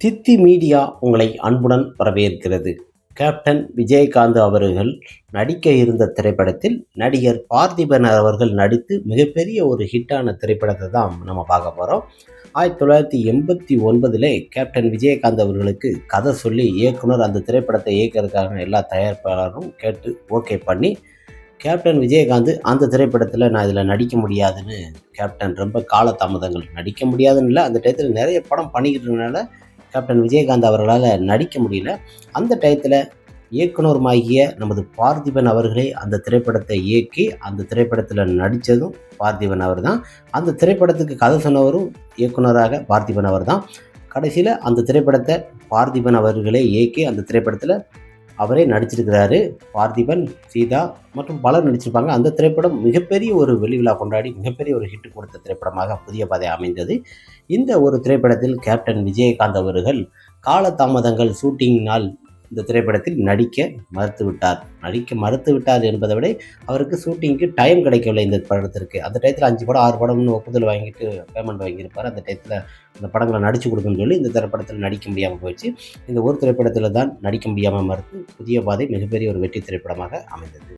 தித்தி media உங்களை அன்புடன் வரவேற்கிறது. கேப்டன் விஜயகாந்த் அவர்கள் நடிக்க இருந்த திரைப்படத்தில் நடிகர் பார்த்திபன் அவர்கள் நடித்து மிகப்பெரிய ஒரு ஹிட்டான திரைப்படத்தை தான் நம்ம பார்க்க போகிறோம் ஆயிரத்தி தொள்ளாயிரத்தி எண்பத்தி ஒன்பதிலே கேப்டன் விஜயகாந்த் அவர்களுக்கு கதை சொல்லி இயக்குனர் அந்த திரைப்படத்தை இயக்கிறதுக்காக எல்லா தயாரிப்பாளரும் கேட்டு ஓகே பண்ணி கேப்டன் விஜயகாந்த் அந்த திரைப்படத்தில் நான் இதில் நடிக்க முடியாதுன்னு கேப்டன் ரொம்ப காலதாமதங்கள். நடிக்க முடியாதுன்னு இல்லை அந்த டயத்தில் நிறைய படம் பண்ணிக்கிட்டதுனால கேப்டன் விஜயகாந்த் அவர்களால் நடிக்க முடியல. அந்த டயத்தில் இயக்குனருமாகிய நமது பார்த்திபன் அவர்களே அந்த திரைப்படத்தை இயக்கி அந்த திரைப்படத்தில் நடித்ததும் பார்த்திபன் அவர் தான் அந்த திரைப்படத்துக்கு கதை சொன்னவரும் இயக்குனராக பார்த்திபன் அவர் தான் கடைசியில் அந்த திரைப்படத்தை பார்த்திபன் அவர்களே இயக்கி அந்த திரைப்படத்தில் அவரே நடிச்சிருக்கிறாரு. பார்த்திபன் சீதா மற்றும் பலர் நடிச்சிருப்பாங்க. அந்த திரைப்படம் மிகப்பெரிய ஒரு வெளி விழா கொண்டாடி மிகப்பெரிய ஒரு ஹிட் கொடுத்த திரைப்படமாக புதிய பாதை அமைந்தது. இந்த ஒரு திரைப்படத்தில் கேப்டன் விஜயகாந்த் அவர்கள் காலதாமதங்கள் ஷூட்டிங்கினால் இந்த திரைப்படத்தில் நடிக்க மறுத்துவிட்டார். நடிக்க மறுத்து விட்டார் என்பதை விட அவருக்கு ஷூட்டிங்க்கு டைம் கிடைக்கவில்லை இந்த படத்திற்கு. அந்த டயத்தில் அஞ்சு படம் ஆறு படம்னு ஒப்புதல் வாங்கிட்டு பேமெண்ட் வாங்கியிருப்பார். அந்த டயத்தில் அந்த படங்களை நடித்து கொடுக்குன்னு சொல்லி இந்த திரைப்படத்தில் நடிக்க முடியாமல் போயிடுச்சு. இந்த ஒரு திரைப்படத்தில் தான் நடிக்க முடியாமல் மறுத்து புதிய பாதை மிகப்பெரிய ஒரு வெற்றி திரைப்படமாக அமைந்தது.